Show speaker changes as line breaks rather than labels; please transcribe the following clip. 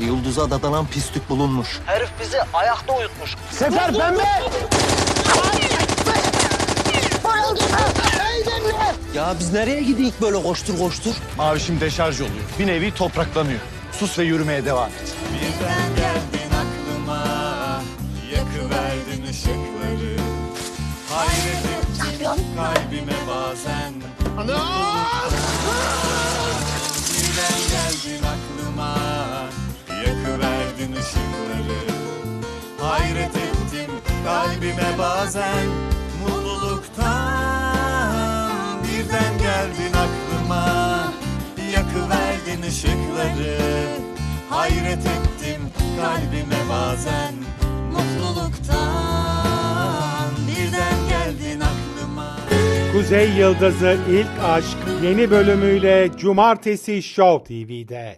Yıldız'a dadanan pislik bulunmuş. Herif bizi ayakta uyutmuş.
Sefer pembe!
Ya biz nereye gidik böyle koştur koştur?
Mavişim deşarj oluyor. Bir nevi topraklanıyor. Sus ve yürümeye devam et.
Birden geldin aklıma Yakıverdin ışıkları Hayret ettin kalbime bazen Birden Hayret ettim kalbime bazen. Mutluluktan Birden geldin aklıma. Yakıverdin ışıkları. Hayret ettim kalbime bazen. Mutluluktan Birden geldin aklıma.
Kuzey Yıldızı İlk Aşk yeni bölümüyle Cumartesi Show TV'de.